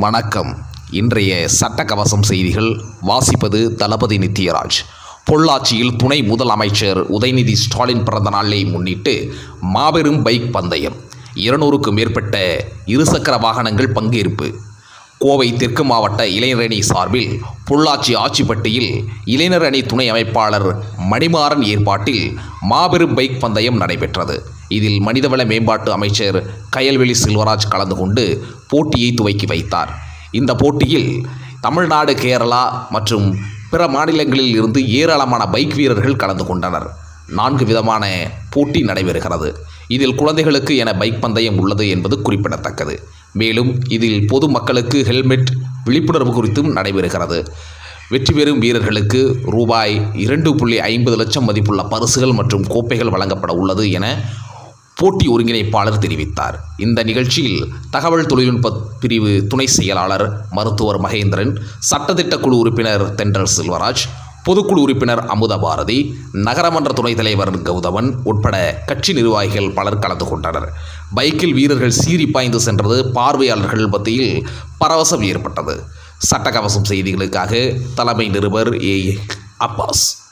வணக்கம். இன்றைய சட்டக்கவசம் செய்திகள். வாசிப்பது தளபதி நித்யராஜ். பொள்ளாச்சியில் துணை முதலமைச்சர் உதயநிதி ஸ்டாலின் பிறந்த நாளை முன்னிட்டு மாபெரும் பைக் பந்தயம். இருநூறுக்கும் மேற்பட்ட இருசக்கர வாகனங்கள் பங்கேற்பு. கோவை தெற்கு மாவட்ட இளைஞர் அணி சார்பில் பொள்ளாச்சி ஆச்சிப்பட்டியில் இளைஞர் அணி துணை அமைப்பாளர் மணிமாறன் ஏற்பாட்டில் மாபெரும் பைக் பந்தயம் நடைபெற்றது. இதில் மனிதவள மேம்பாட்டு அமைச்சர் கயல்வெளி செல்வராஜ் கலந்து கொண்டு போட்டியை துவக்கி வைத்தார். இந்த போட்டியில் தமிழ்நாடு கேரளா மற்றும் பிற மாநிலங்களில் இருந்து ஏராளமான பைக் வீரர்கள் கலந்து கொண்டனர். நான்கு விதமான போட்டி நடைபெறுகிறது. இதில் குழந்தைகளுக்கு என பைக் பந்தயம் உள்ளது என்பது குறிப்பிடத்தக்கது. மேலும் இதில் பொது மக்களுக்கு ஹெல்மெட் விழிப்புணர்வு குறித்தும் நடைபெறுகிறது. வெற்றி பெறும் வீரர்களுக்கு ரூபாய் இரண்டு புள்ளி ஐம்பது லட்சம் மதிப்புள்ள பரிசுகள் மற்றும் கோப்பைகள் வழங்கப்பட உள்ளது என போட்டி ஒருங்கிணைப்பாளர் தெரிவித்தார். இந்த நிகழ்ச்சியில் தகவல் தொழில்நுட்ப பிரிவு துணை செயலாளர் மருத்துவர் மகேந்திரன் சட்டத்திட்ட குழு உறுப்பினர் தென்றல் செல்வராஜ் பொதுக்குழு உறுப்பினர் அமுத பாரதி நகரமன்ற துணைத் தலைவர் கௌதமன் உட்பட கட்சி நிர்வாகிகள் பலர் கலந்து கொண்டனர். பைக்கில் வீரர்கள் சீறி பாய்ந்து சென்றது பார்வையாளர்கள் மத்தியில் பரவசம் ஏற்பட்டது. சட்டக்கவசம் செய்திகளுக்காக தலைமை நிருபர் ஏ. அப்பாஸ்.